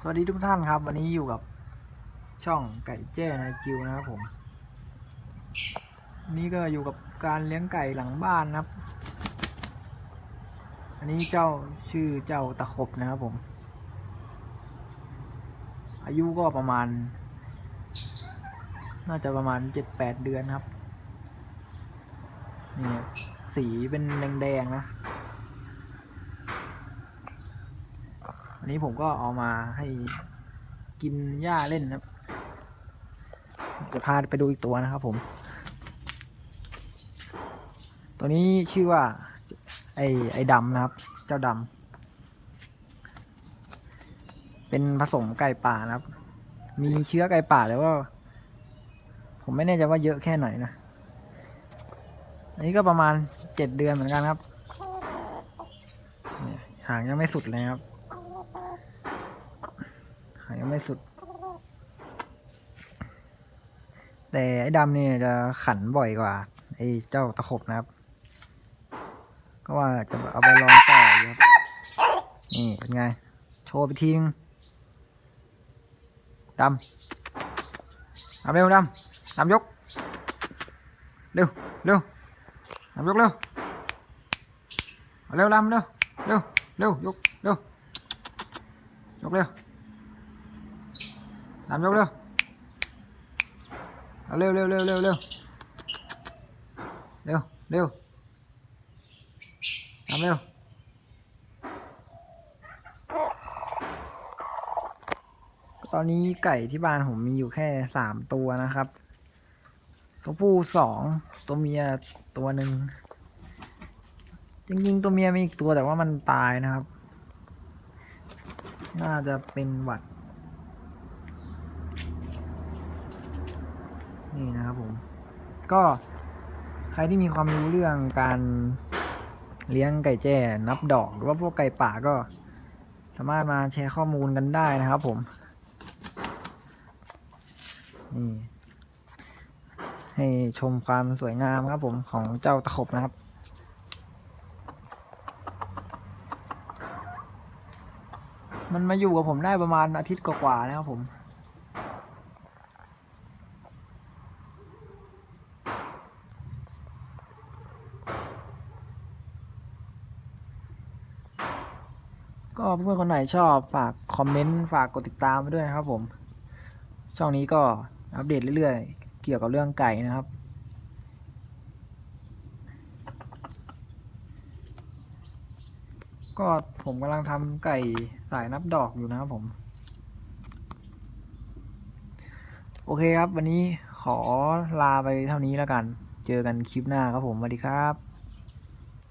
สวัสดีทุกท่านครับ วันนี้อยู่กับช่องไก่แจ้นายจิวนะครับผมนนี้ก็อยู่กับการเลี้ยงไก่หลังบ้านนะครับ อันนี้เจ้าชื่อเจ้าตะขบนะครับผม อายุก็ประมาณ น่าจะประมาณเจ็ดแปดเดือนครับนี่สีเป็นแดงๆนะ นี้ผมก็เอามาให้กินหญ้าเล่นนะครับ จะพาไปดูอีกตัวนะครับผม ตัวนี้ชื่อว่า ไอ้ไอ้ดำนะครับ เจ้าดำเป็นผสมไก่ป่านะครับ มีเชื้อไก่ป่าแต่ว่า ผมไม่แน่ใจว่าเยอะแค่ไหนนะอันนี้ก็ประมาณเจ็ดเดือนเหมือนกันครับเนี่ยหางยังไม่สุดเลยครับ ยังไม่สุด แต่ไอ้ดำเนี่ยจะขันบ่อยกว่า ไอ้เจ้าตะขบนะครับ ก็ว่าจะเอาไปลองต่อครับนี่เป็นไง โชว์ไปทีนึงดำดำเร็วดำดำยก เร็วเร็วดำยกเร็วเอาเร็วดำเร็วเร็วเร็วยกเร็วยกเร็ว ทำยกเร็วเร็วเร็วเร็วเร็วเร็วเร็วเร็วทำเร็วตอนนี้ไก่ที่บ้านผมมีอยู่แค่สามตัวนะครับ ตัวผู้สองตัวเมียตัวหนึ่งจริงๆตัวเมียมีอีกตัวแต่ว่ามันตายนะครับ น่าจะเป็นหวัด นี่นะครับผม ก็ใครที่มีความรู้เรื่องการเลี้ยงไก่แจ้นับดอก หรือว่าพวกไก่ป่าก็ สามารถมาแชร์ข้อมูลกันได้นะครับผมนี่ให้ชมความสวยงามครับผมของเจ้าตะขบนะครับมันมาอยู่กับผมได้ประมาณอาทิตย์กว่าๆแล้วครับผม ก็เพื่อนคนไหนชอบฝากคอมเมนต์ฝากกดติดตามไปด้วยนะครับผม ช่องนี้ก็อัปเดตเรื่อยๆ เกี่ยวกับเรื่องไก่นะครับ ก็ผมกำลังทำไก่สายนับดอกอยู่นะครับผม โอเคครับ วันนี้ขอลาไปเท่านี้แล้วกัน เจอกันคลิปหน้าครับผมสวัสดีครับ